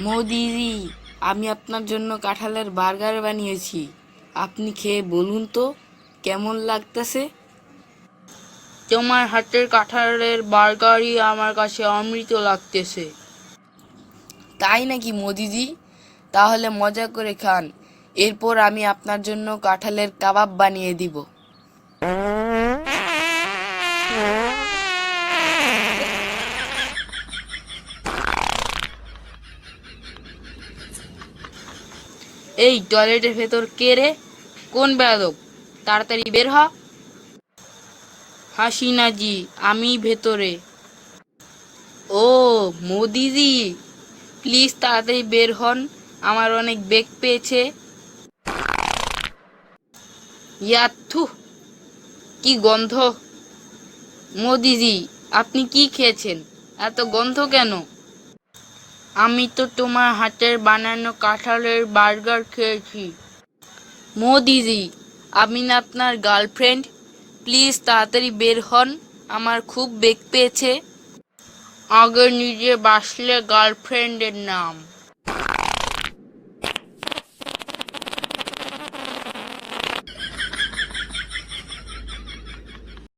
মোদিজি আমি আপনার জন্য কাঁঠালের বার্গার বানিয়েছি। আপনি খেয়ে বলুন তো কেমন লাগতেছে? তোমার হাতের কাঁঠালের বার্গারই আমার কাছে অমৃত লাগতেছে। তাই নাকি মোদিজি? তাহলে মজা করে খান। এরপর আমি আপনার জন্য কাঁঠালের কাবাব বানিয়ে দিব। এই টয়লেটের ভেতর কে রে? কোন বেয়াদব? তাড়াতাড়ি বের হ। হাসিনা জি আমি ভেতরে। ও, মোদিজি, প্লিজ তাড়াতাড়ি বের হন, আমার অনেক বেগ পেয়েছে। ইয়াথু কি গন্ধ। মোদিজি, আপনি কি খেয়েছেন? এত গন্ধ কেন? আমি তো তোমার হাতের বানানো কাঁঠালের বার্গার খেয়েছি। মোদিজি, আমি না আপনার গার্লফ্রেন্ড? প্লিজ তাড়াতাড়ি বের হন, আমার খুব বেগ পেয়েছে। আগে নিজে বাসলে গার্লফ্রেন্ডের নাম।